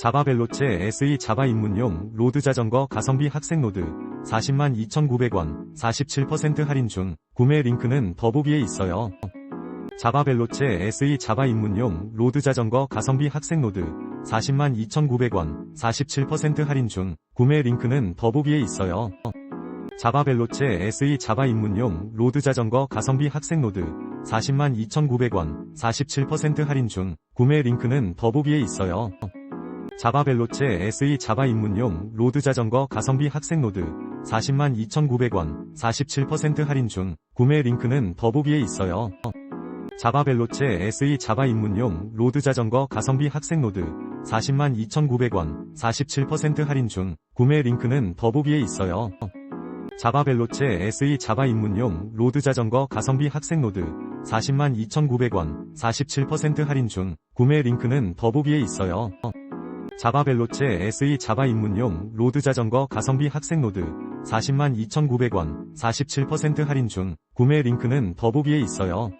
자바 벨로체 SE 자바 입문용 로드 자전거 가성비 학생 로드 40만 2,900원 47% 할인 중 구매 링크는 더보기에 있어요. 자바 벨로체 SE 자바 입문용 로드 자전거 가성비 학생 로드 40만 2,900원 47% 할인 중 구매 링크는 더보기에 있어요. 자바 벨로체 SE 자바 입문용 로드 자전거 가성비 학생 로드 40만 2,900원 47% 할인 중 구매 링크는 더보기에 있어요. 자바 벨로체 SE 자바 입문용 로드 자전거 가성비 학생 로드 40만 2,900원 47% 할인 중 구매 링크는 더보기에 있어요. 자바 벨로체 SE 자바 입문용 로드 자전거 가성비 학생 로드 40만 2,900원 47% 할인 중 구매 링크는 더보기에 있어요. 자바 벨로체 SE 자바 입문용 로드 자전거 가성비 학생 로드 40만 2,900원 47% 할인 중 구매 링크는 더보기에 있어요. 자바 벨로체 SE 자바 입문용 로드 자전거 가성비 학생 로드 40만 2,900원 47% 할인 중 구매 링크는 더보기에 있어요.